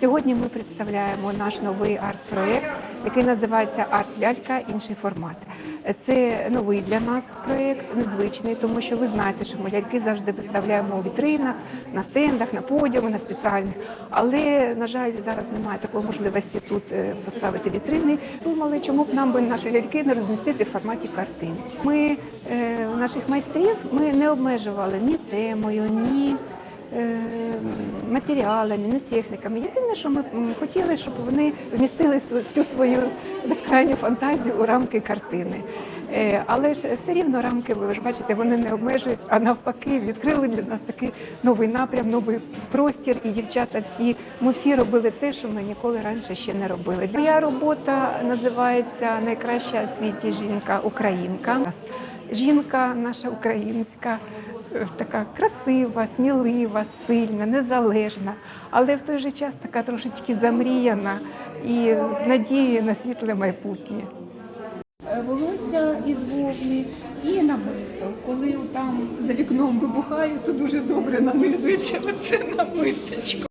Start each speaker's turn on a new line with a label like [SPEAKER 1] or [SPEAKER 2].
[SPEAKER 1] Сьогодні ми представляємо наш новий арт-проект, який називається Арт-лялька. Інший формат. Це новий для нас проект, незвичний, тому що ви знаєте, що ми ляльки завжди виставляємо у вітринах, на стендах, на подіумах, на спеціальних. Але на жаль, зараз немає такої можливості тут е, поставити вітрини. Думали, чому б нам би наші ляльки не розмістити в форматі картин. Ми е, наших майстрів ми не обмежували ні темою, ні матеріалами, не техніками. Єдине, що ми хотіли, щоб вони вмістили всю свою безкрайню фантазію у рамки картини. Е, Але ж все рівно рамки, ви ж бачите, вони не обмежують, а навпаки, відкрили для нас такий новий напрям, новий простір. І дівчата всі, ми всі робили те, що ми ніколи раніше ще не робили. Моя робота називається Найкраща в світі жінка Українка. Жінка наша українська така красива, смілива, сильна, незалежна, але в той же час така трошечки замріяна і з надією на світле майбутнє.
[SPEAKER 2] Е, волосся із вовни і набисто. Коли там за вікном вибухає, то дуже добре нанизується оце на мистечко.